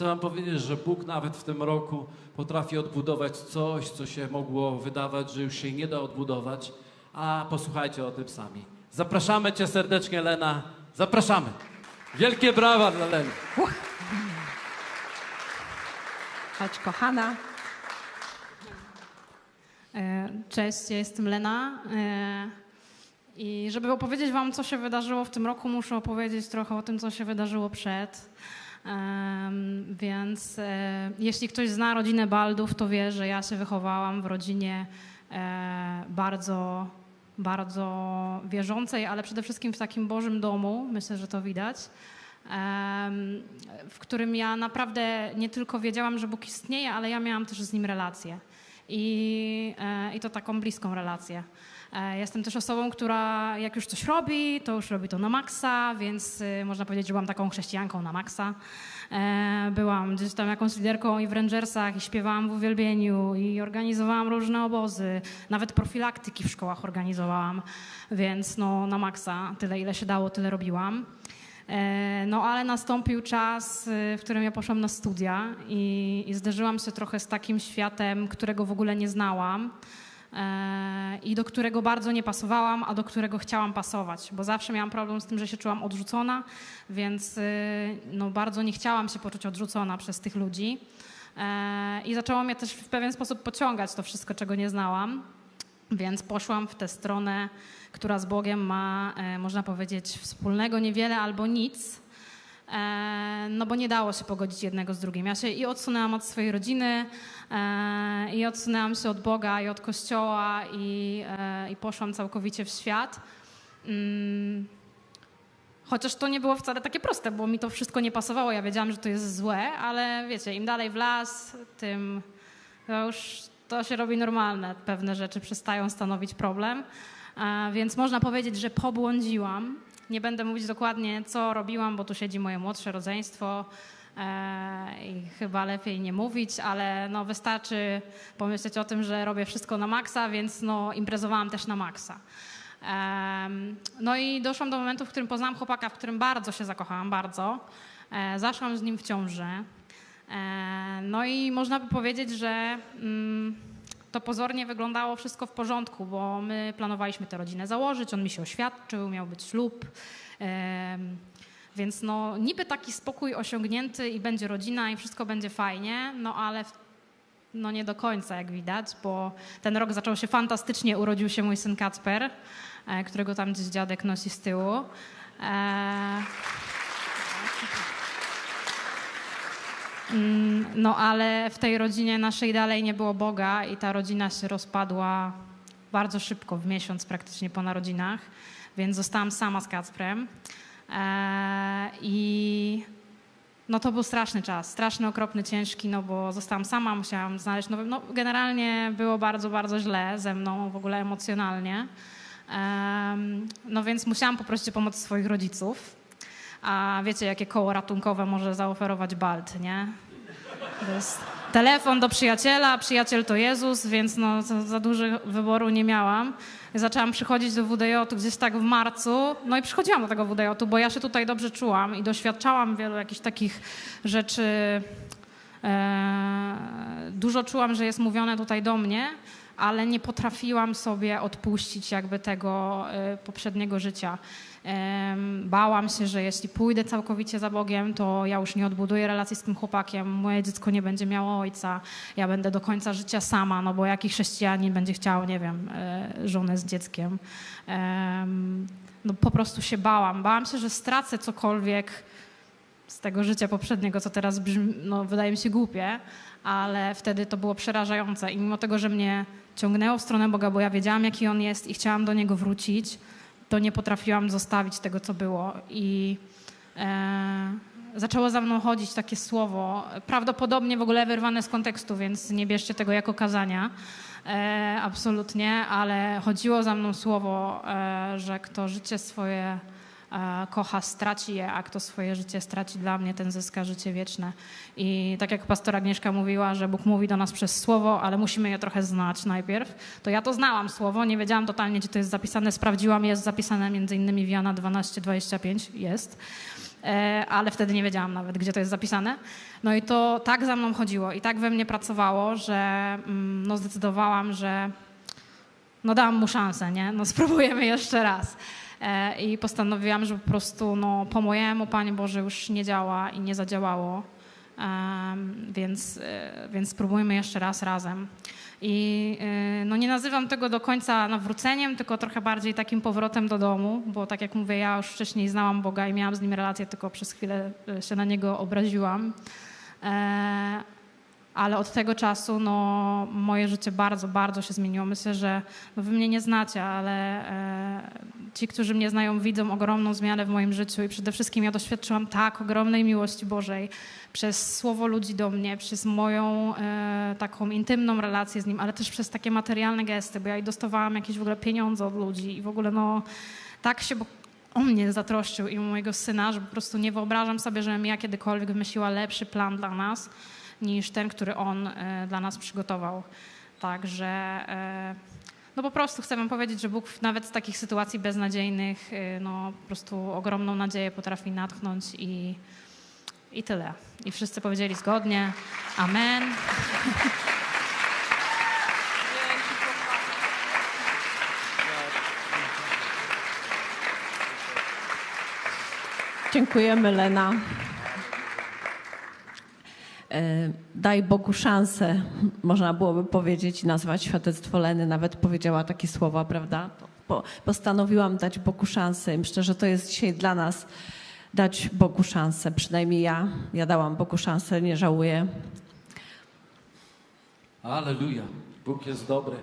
Chcę Wam powiedzieć, że Bóg nawet w tym roku potrafi odbudować coś, co się mogło wydawać, że już się nie da odbudować. A posłuchajcie o tym sami. Zapraszamy Cię serdecznie, Lena. Zapraszamy. Wielkie brawa dla Leny. Chodź, kochana. E, Cześć, ja jestem Lena. e, I żeby opowiedzieć Wam, co się wydarzyło w tym roku, muszę opowiedzieć trochę o tym, co się wydarzyło przed. Więc e, jeśli ktoś zna rodzinę Baldów, to wie, że ja się wychowałam w rodzinie e, bardzo, bardzo wierzącej, ale przede wszystkim w takim Bożym domu. Myślę, że to widać. W którym ja naprawdę nie tylko wiedziałam, że Bóg istnieje, ale ja miałam też z nim relację. I, e, i to taką bliską relację. E, Jestem też osobą, która jak już coś robi, to już robi to na maksa, więc y, można powiedzieć, że byłam taką chrześcijanką na maksa. E, Byłam gdzieś tam jakąś liderką i w Rangersach, i śpiewałam w uwielbieniu, i organizowałam różne obozy. Nawet profilaktyki w szkołach organizowałam, więc no na maksa, tyle ile się dało, tyle robiłam. E, No ale nastąpił czas, y, w którym ja poszłam na studia i, i zderzyłam się trochę z takim światem, którego w ogóle nie znałam e, i do którego bardzo nie pasowałam, a do którego chciałam pasować, bo zawsze miałam problem z tym, że się czułam odrzucona, więc y, no, bardzo nie chciałam się poczuć odrzucona przez tych ludzi. E, I zaczęło mnie też w pewien sposób pociągać to wszystko, czego nie znałam. Więc poszłam w tę stronę, która z Bogiem ma, e, można powiedzieć, wspólnego niewiele albo nic. E, no bo nie dało się pogodzić jednego z drugim. Ja się i odsunęłam od swojej rodziny, e, i odsunęłam się od Boga, i od Kościoła, i, i poszłam całkowicie w świat. Mm. Chociaż to nie było wcale takie proste, bo mi to wszystko nie pasowało. Ja wiedziałam, że to jest złe, ale wiecie, im dalej w las, tym już to się robi normalne. Pewne rzeczy przestają stanowić problem. E, Więc można powiedzieć, że pobłądziłam. Nie będę mówić dokładnie, co robiłam, bo tu siedzi moje młodsze rodzeństwo e, i chyba lepiej nie mówić, ale no wystarczy pomyśleć o tym, że robię wszystko na maksa, więc no imprezowałam też na maksa. No i doszłam do momentu, w którym poznałam chłopaka, w którym bardzo się zakochałam, bardzo. E, Zaszłam z nim w ciążę. E, No i można by powiedzieć, że mm, to pozornie wyglądało wszystko w porządku, bo my planowaliśmy tę rodzinę założyć, on mi się oświadczył, miał być ślub. Em, Więc no niby taki spokój osiągnięty i będzie rodzina i wszystko będzie fajnie, no ale no nie do końca, jak widać, bo ten rok zaczął się fantastycznie. Urodził się mój syn Kacper, e, którego tam gdzieś dziadek nosi z tyłu. E, No ale w tej rodzinie naszej dalej nie było Boga i ta rodzina się rozpadła bardzo szybko, w miesiąc praktycznie po narodzinach, więc zostałam sama z Kacprem. E, I no to był straszny czas, straszny, okropny, ciężki, no bo zostałam sama, musiałam znaleźć nowy, no generalnie było bardzo, bardzo źle ze mną w ogóle emocjonalnie. Em, no więc musiałam poprosić o pomoc swoich rodziców. A wiecie, jakie koło ratunkowe może zaoferować Balt, nie? Telefon do przyjaciela, przyjaciel to Jezus, więc no, za, za wyboru nie miałam. Zaczęłam przychodzić do WDJ gdzieś tak w marcu, no i przychodziłam do tego WDJ, bo ja się tutaj dobrze czułam i doświadczałam wielu jakichś takich rzeczy. E, dużo czułam, że jest mówione tutaj do mnie, ale nie potrafiłam sobie odpuścić jakby tego e, poprzedniego życia. Bałam się, że jeśli pójdę całkowicie za Bogiem, to ja już nie odbuduję relacji z tym chłopakiem, moje dziecko nie będzie miało ojca, ja będę do końca życia sama, no bo jaki chrześcijanin będzie chciał, nie wiem, e, żonę z dzieckiem. Em, No po prostu się bałam. Bałam się, że stracę cokolwiek z tego życia poprzedniego, co teraz brzmi, no, wydaje mi się głupie, ale wtedy to było przerażające. I mimo tego, że mnie ciągnęło w stronę Boga, bo ja wiedziałam, jaki On jest i chciałam do Niego wrócić, to nie potrafiłam zostawić tego, co było. I e, zaczęło za mną chodzić takie słowo, prawdopodobnie w ogóle wyrwane z kontekstu, więc nie bierzcie tego jako kazania. E, absolutnie, ale chodziło za mną słowo, e, że kto życie swoje kocha, straci je, a kto swoje życie straci dla mnie, ten zyska życie wieczne. I tak jak pastor Agnieszka mówiła, że Bóg mówi do nas przez słowo, ale musimy je trochę znać najpierw, to ja to znałam słowo, nie wiedziałam totalnie, gdzie to jest zapisane, sprawdziłam, jest zapisane między innymi w Jana 12, 25, jest. e, ale wtedy nie wiedziałam nawet, gdzie to jest zapisane. No i to tak za mną chodziło i tak we mnie pracowało, że mm, no zdecydowałam, że no dałam mu szansę, nie? No spróbujemy jeszcze raz. E, I postanowiłam, że po prostu no, po mojemu, Panie Boże, już nie działa i nie zadziałało, Em, więc, e, więc spróbujmy jeszcze raz razem. I e, no, nie nazywam tego do końca nawróceniem, tylko trochę bardziej takim powrotem do domu, bo tak jak mówię, ja już wcześniej znałam Boga i miałam z Nim relację, tylko przez chwilę się na Niego obraziłam. E, ale od tego czasu no, moje życie bardzo, bardzo się zmieniło. Myślę, że no, wy mnie nie znacie, ale e, ci, którzy mnie znają, widzą ogromną zmianę w moim życiu i przede wszystkim ja doświadczyłam tak ogromnej miłości Bożej przez słowo ludzi do mnie, przez moją e, taką intymną relację z Nim, ale też przez takie materialne gesty, bo ja i dostawałam jakieś w ogóle pieniądze od ludzi i w ogóle no tak się o mnie zatroszczył i o mojego syna, że po prostu nie wyobrażam sobie, żebym ja kiedykolwiek wymyśliła lepszy plan dla nas niż ten, który on e, dla nas przygotował. Także e, no po prostu chcę wam powiedzieć, że Bóg nawet z takich sytuacji beznadziejnych e, no po prostu ogromną nadzieję potrafi natchnąć i, i tyle. I wszyscy powiedzieli zgodnie. Amen. Dziękujemy, Lena. E, Daj Bogu szansę, można byłoby powiedzieć, nazwać świadectwo Leny, nawet powiedziała takie słowa, prawda? Po- Postanowiłam dać Bogu szansę i myślę, że to jest dzisiaj dla nas dać Bogu szansę. Przynajmniej ja, ja dałam Bogu szansę, nie żałuję. Aleluja. Bóg jest dobry.